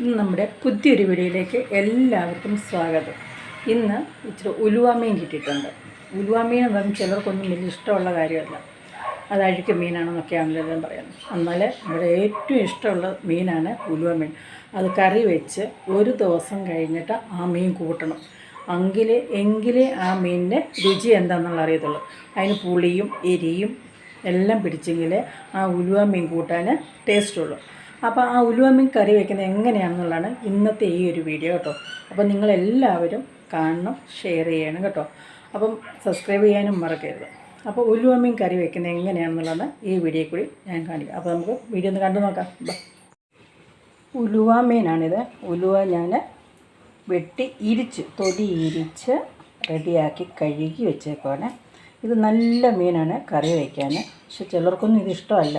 ഇന്ന് നമ്മുടെ പുതിയൊരു വീഡിയോയിലേക്ക് എല്ലാവർക്കും സ്വാഗതം. ഇന്ന് ഇച്ചിരി ഉലുവാമീൻ കിട്ടിയിട്ടുണ്ട്. ഉലുവാമീൻ എന്ന് പറഞ്ഞാൽ ചിലർക്കൊന്നും വലിയ ഇഷ്ടമുള്ള കാര്യമല്ല. അത് അഴുക്ക് മീനാണെന്നൊക്കെയാണല്ലോ എല്ലാം പറയുന്നത്. എന്നാൽ ഇവിടെ ഏറ്റവും ഇഷ്ടമുള്ള മീനാണ് ഉലുവാമീൻ അത് കറി വെച്ച് ഒരു ദിവസം കഴിഞ്ഞിട്ട് ആ മീൻ കൂട്ടണം. എങ്കിലേ എങ്കിലേ ആ മീനിന്റെ രുചി എന്താണെന്നുള്ള അറിയത്തുള്ളൂ. അതിന് പുളിയും എരിയും എല്ലാം പിടിച്ചെങ്കിലേ ആ ഉലുവാമീൻ കൂട്ടാൻ ടേസ്റ്റുള്ളൂ അപ്പോൾ ആ ഉലുവ കറി വെക്കുന്നത് എങ്ങനെയാണെന്നുള്ളതാണ് ഇന്നത്തെ ഈ ഒരു വീഡിയോ കേട്ടോ. അപ്പോൾ നിങ്ങളെല്ലാവരും കാണണം ഷെയർ ചെയ്യണം കേട്ടോ. അപ്പം സബ്സ്ക്രൈബ് ചെയ്യാനും മറക്കരുത്. അപ്പോൾ ഉലുവമീൻ കറി വെക്കുന്നത് എങ്ങനെയാണെന്നുള്ളതാണ് ഈ വീഡിയോ കൂടി ഞാൻ കാണിക്കാം. അപ്പോൾ നമുക്ക് വീഡിയോ ഒന്ന് കണ്ടു നോക്കാം. ഉലുവാമീനാണിത് ഉലുവ മീനാണിത്. ഉലുവ ഞാൻ വെട്ടി ഇരിച്ച് തൊലി ഇരിച്ച് റെഡിയാക്കി കഴുകി വെച്ചേക്കുവാണ്. ഇത് നല്ല മീനാണ് കറി വയ്ക്കാൻ പക്ഷെ ചിലർക്കൊന്നും ഇത് ഇഷ്ടമല്ല.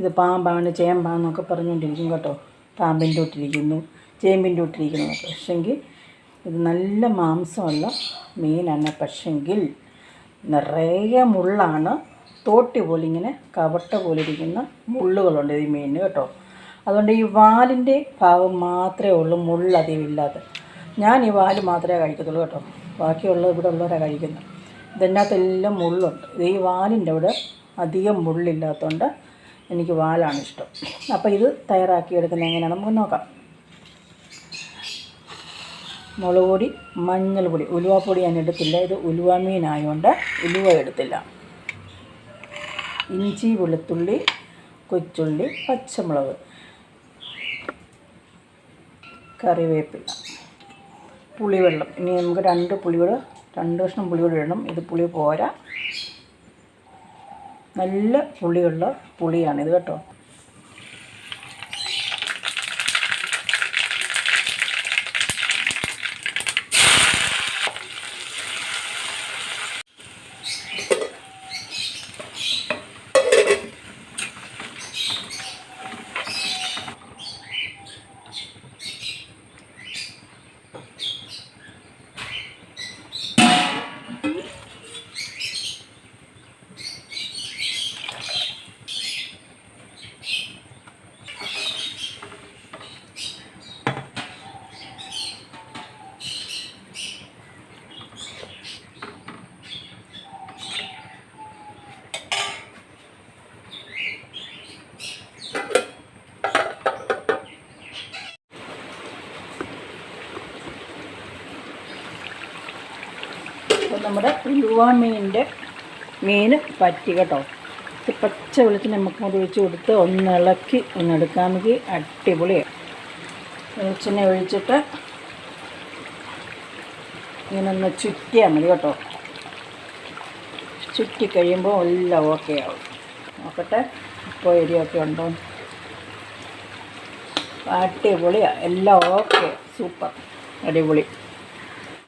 ഇത് പാമ്പാണ് ചേമ്പാന്നൊക്കെ പറഞ്ഞുകൊണ്ടിരിക്കും കേട്ടോ. പാമ്പിന്റെ തൊട്ടിരിക്കുന്നു ചേമ്പിന്റെ തൊട്ടിരിക്കുന്നു എന്നൊക്കെ പക്ഷെങ്കിൽ ഇത് നല്ല മാംസമുള്ള മീനാണ്. പക്ഷെങ്കിൽ നിറയെ മുള്ളാണ്. തോട്ടി പോലെ ഇങ്ങനെ കവട്ട പോലെ ഇരിക്കുന്ന മുള്ളുകളുണ്ട് ഈ മീനിന് കേട്ടോ. അതുകൊണ്ട് ഈ വാലിന്റെ ഭാഗം മാത്രമേ ഉള്ളൂ മുള്ള് അധികം ഇല്ലാത്ത ഞാൻ ഈ വാൽ മാത്രമേ കഴിക്കത്തുള്ളൂ കേട്ടോ. ബാക്കിയുള്ള ഇവിടെ ഉള്ളവരെ കഴിക്കുന്നത്. ഇതിനകത്തെല്ലാം മുള്ളുണ്ട്. ഈ വാലിന്റെ അവിടെ അധികം മുള്ളില്ലാത്തതുകൊണ്ട് എനിക്ക് വാലാണ് ഇഷ്ടം. അപ്പോൾ ഇത് തയ്യാറാക്കി എടുക്കുന്നത് എങ്ങനെയാണ് നമുക്ക് നോക്കാം. മുളക് പൊടി മഞ്ഞൾ പൊടി. ഉലുവാപ്പൊടി ഞാൻ എടുത്തില്ല. ഇത് ഉലുവ മീനായതുകൊണ്ട് ഉലുവ എടുത്തില്ല. ഇഞ്ചി വെളുത്തുള്ളി കൊച്ചുള്ളി പച്ചമുളക് കറിവേപ്പില പുളിവെള്ളം. ഇനി നമുക്ക് രണ്ട് പുളിയോട് രണ്ട് കഷ്ണം പുളിയോട് ഇടണം. ഇത് പുളി പോരാ. നല്ല പുളിയുള്ള പുളിയാണിത് കേട്ടോ. നമ്മുടെ ഉലുവ മീനിന്റെ മീൻ പറ്റി കേട്ടോ. പച്ച വെളിച്ചം നമുക്ക് അത് ഒഴിച്ച് കൊടുത്ത് ഒന്ന് ഇളക്കി ഒന്ന് എടുക്കാമെങ്കിൽ അടിപൊളിയാണ് വെളിച്ചെണ്ണ ഒഴിച്ചിട്ട് ഇങ്ങനെ ഒന്ന് ചുറ്റിയാൽ മതി കേട്ടോ. ചുറ്റി കഴിയുമ്പോൾ എല്ലാം ഓക്കെ ആവും. നോക്കട്ടെ ഇപ്പോൾ എരിയൊക്കെ ഉണ്ടോ? അടിപൊളിയാണ് എല്ലാം ഓക്കെ സൂപ്പർ. അടിപൊളി.